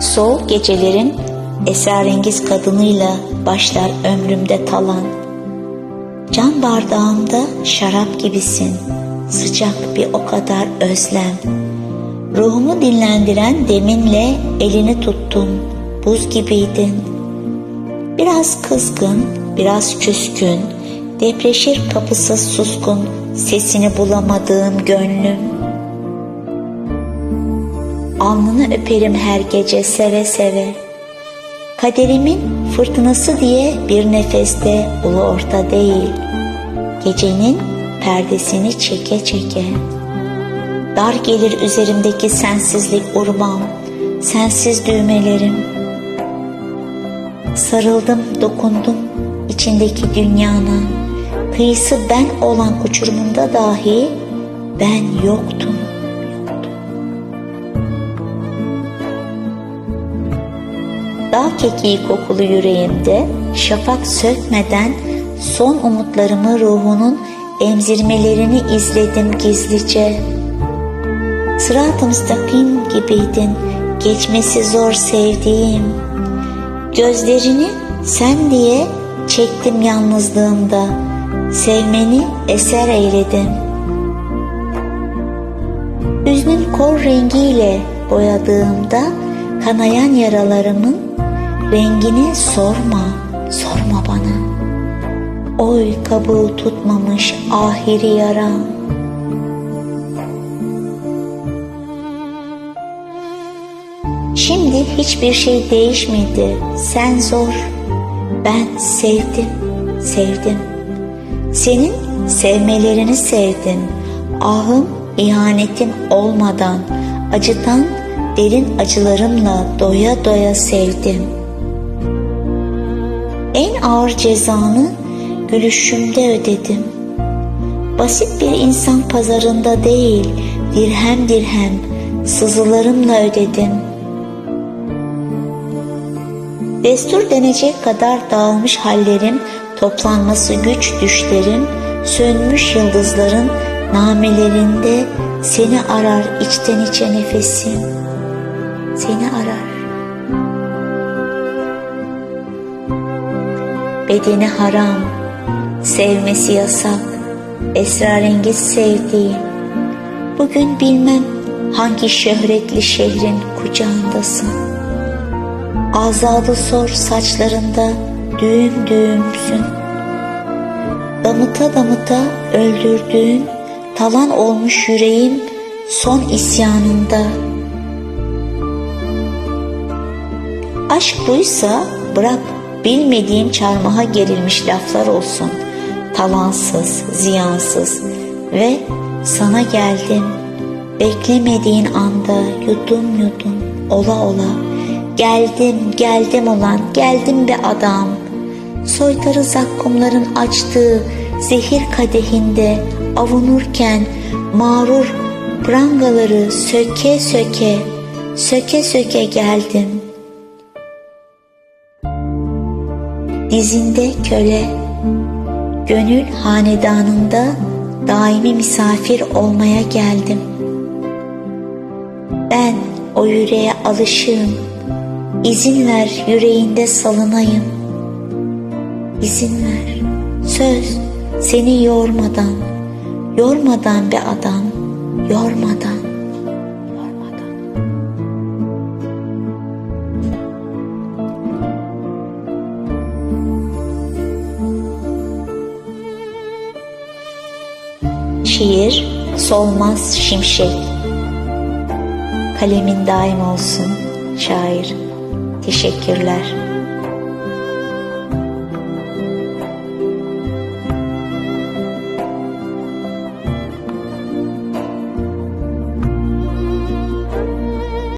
Soğuk gecelerin esrarengiz kadınıyla başlar ömrümde talan. Can bardağımda şarap gibisin, sıcak bir o kadar özlem. Ruhumu dinlendiren deminle elini tuttum, buz gibiydin. Biraz kızgın, biraz küskün, depreşir kapısız suskun, sesini bulamadığım gönlüm. Alnını öperim her gece seve seve. Kaderimin fırtınası diye bir nefeste ulu orta değil. Gecenin perdesini çeke çeke. Dar gelir üzerimdeki sensizlik urmam, sensiz düğmelerim. Sarıldım, dokundum içindeki dünyana. Kıyısı ben olan uçurumunda dahi ben yoktum. Dağ kekiği kokulu yüreğimde şafak sökmeden son umutlarımı ruhunun emzirmelerini izledim gizlice. Sırat-ı gibiydin, geçmesi zor sevdiğim. Gözlerini sen diye çektim yalnızlığımda, sevmeni eser eyledim. Hüznün kor rengiyle boyadığımda kanayan yaralarımın rengini sorma, sorma bana. Oy kabuğu tutmamış ahiri yaram. Şimdi hiçbir şey değişmedi. Sen zor. Ben sevdim, sevdim. Senin sevmelerini sevdim. Ahım ihanetim olmadan, acıtan derin acılarımla doya doya sevdim. En ağır cezanı gülüşümde ödedim. Basit bir insan pazarında değil, dirhem dirhem sızılarımla ödedim. Destur denecek kadar dağılmış hallerim, toplanması güç düşlerim, sönmüş yıldızların namelerinde seni arar içten içe nefesim. Seni arar. Bedeni haram, sevmesi yasak, esrarengiz sevdiğim. Bugün bilmem hangi şöhretli şehrin kucağındasın. Azadı sor saçlarında düğüm düğümsün. Damıta damıta öldürdüğün talan olmuş yüreğim son isyanında. Aşk buysa bırak bilmediğim çarmıha gerilmiş laflar olsun. Talansız, ziyansız ve sana geldim. Beklemediğin anda yudum yudum ola ola. Geldim, geldim olan, geldim be adam. Soytarı zakkumların açtığı zehir kadehinde avunurken mağrur prangaları söke söke, söke söke geldim. Dizinde köle, gönül hanedanında daimi misafir olmaya geldim. Ben o yüreğe alışığım, izin ver yüreğinde salınayım. İzin ver, söz seni yormadan, yormadan be adam, yormadan. Şiir Solmaz Şimşek Kalemin daim olsun şair. Teşekkürler.